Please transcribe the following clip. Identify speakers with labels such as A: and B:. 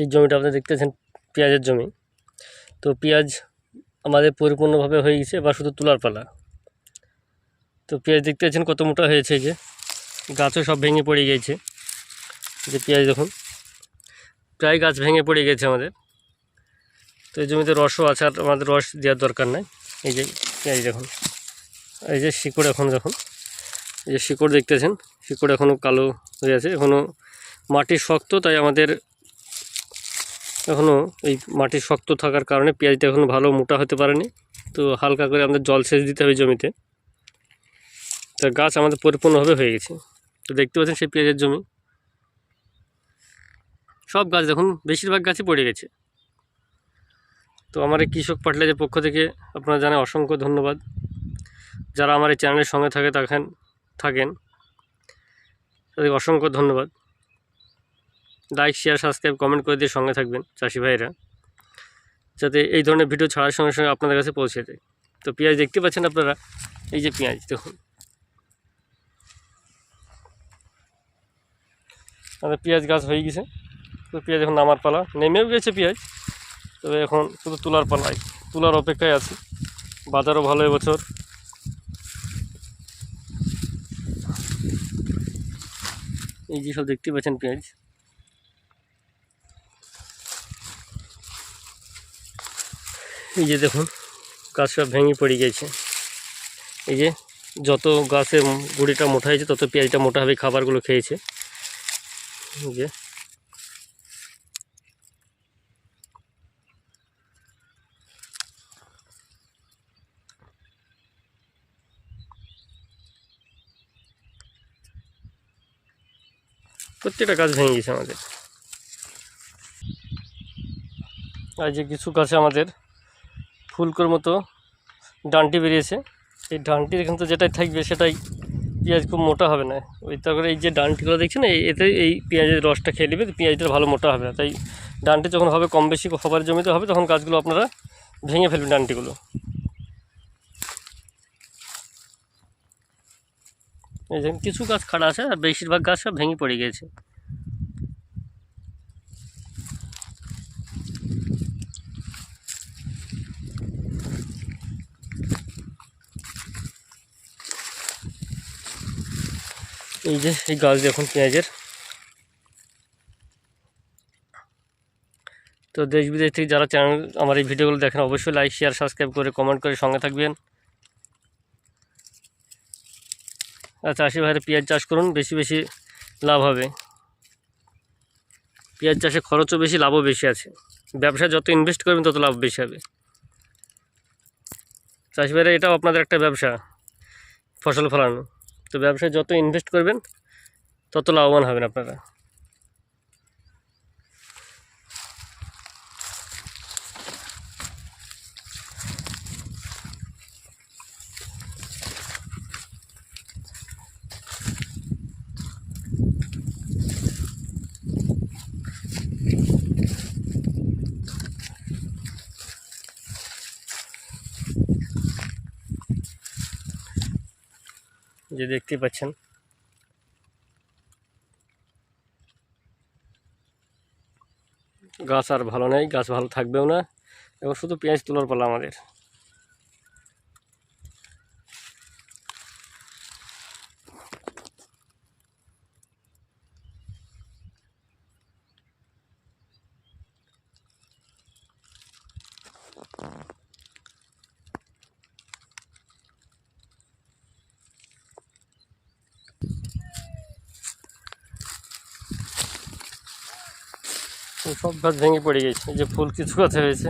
A: এই জমিটা আপনারা দেখতেছেন, পেঁয়াজের জমি। তো পেঁয়াজ আমাদের পরিপূর্ণভাবে হয়ে গেছে, এবার শুধু তুলার পালা। তো পেঁয়াজ দেখতে পাচ্ছেন কত মোটা হয়েছে যে। গাছও সব ভেঙে পড়ে গিয়েছে যে পেঁয়াজ দেখুন, প্রায় গাছ ভেঙে পড়ে গেছে আমাদের। তো এই জমিতে রসও আছে, আর আমাদের রস দেওয়ার দরকার নাই। এই যে পেঁয়াজ দেখুন, এই যে শিকড় এখন দেখুন। এই যে শিকড় দেখতেছেন, শিকড় এখনও কালো হয়ে আছে এখনও মাটি শক্ত, তাই আমাদের এখনও এই মাটি শক্ত থাকার কারণে পেঁয়াজটা এখনও ভালো মোটা হতে পারেনি। তো হালকা করে আমাদের জল সেচ দিতে হবে জমিতে। তা গাছ আমাদের পরিপূর্ণভাবে হয়ে গেছে। তো দেখতে পাচ্ছেন সেই পেঁয়াজের জমি। সব গাছ দেখুন, বেশিরভাগ গাছই পড়ে গেছে। তো আমার এই কৃষক পাটলাজের পক্ষ থেকে আপনারা জানাই অসংখ্য ধন্যবাদ। যারা আমার এই চ্যানেলের সঙ্গে থাকে থাকেন থাকেন, তাদের অসংখ্য ধন্যবাদ। লাইক শেয়ার সাবস্ক্রাইব কমেন্ট করে দিয়ে সঙ্গে থাকবেন চাষি ভাইয়েরা যাতে এই ধরনের ভিডিও ছাড়ার সঙ্গে সঙ্গে আপনাদের কাছে পৌঁছে যায়। তো পেঁয়াজ দেখতে পাচ্ছেন আপনারা? এই যে পেঁয়াজ, দেখুন। আমাদের পেঁয়াজ গাছ হয়ে গেছে। তো পেঁয়াজ এখন নামার পালা। নেমেও গেছে পেঁয়াজ। তবে এখন শুধু তোলার পালায় তোলার অপেক্ষায় আছি। বাজারও ভালো এবছর। এই যে সব দেখতে পাচ্ছেন পেঁয়াজ। এই যে দেখুন গাছ সব ভেঙে পড়ে গেছে। এই যে যত গাছের গুঁড়িটা মোটা হয়েছে, তত পেঁয়াজটা মোটা হবে, খাবারগুলো খেয়েছে। এই যে। প্রত্যেকটা গাছ ভেঙে গেছে আমাদের। আর যে কিছু গাছে আমাদের ফুলকোর মতো ডানটি বেরিয়েছে। এই ডানটির এখান তো যেটাই থাকবে সেটাই পেঁয়াজ খুব মোটা হবে না। ওই তারপরে এই যে ডানটিগুলো এই এতে এই পেঁয়াজের রসটা খেয়ে নেবে, পেঁয়াজটা ভালো মোটা হবে না। তাই ডানটি যখন হবে কম বেশি হবার জমিতে হবে, তখন গাছগুলো আপনারা ভেঙে ফেলবেন ডানটিগুলো। এই কিছু গাছ খাড়া আছে, আর বেশিরভাগ গাছ সব ভেঙে পড়ে গিয়েছে। এই যে, এই গাছ দেখুন পেঁয়াজের। তো দেশ বিদেশ থেকে যারা চ্যানেল আমার এই ভিডিওগুলো দেখেন, অবশ্যই লাইক শেয়ার সাবস্ক্রাইব করে কমেন্ট করে সঙ্গে থাকবেন। আর চাষি ভাইরা পেঁয়াজ চাষ করুন, বেশি বেশি লাভ হবে। পেঁয়াজ চাষে খরচও বেশি, লাভও বেশি আছে। ব্যবসা যত ইনভেস্ট করবেন, তত লাভ বেশি হবে। চাষি ভাইরা, এটাও আপনাদের একটা ব্যবসা, ফসল ফলানো। তো ব্যবসায় যত ইনভেস্ট করবেন তত লাভবান হবেন আপনারা। যে দেখতে পাচ্ছেন। গাছ আর ভালো নেই, গাছ ভালো থাকবেও না এবং শুধু পেঁয়াজ তোলার পালা আমাদের। সব গাছ ভেঙে পড়ে গেছে যে ফুল কিছু গাছে হয়েছে।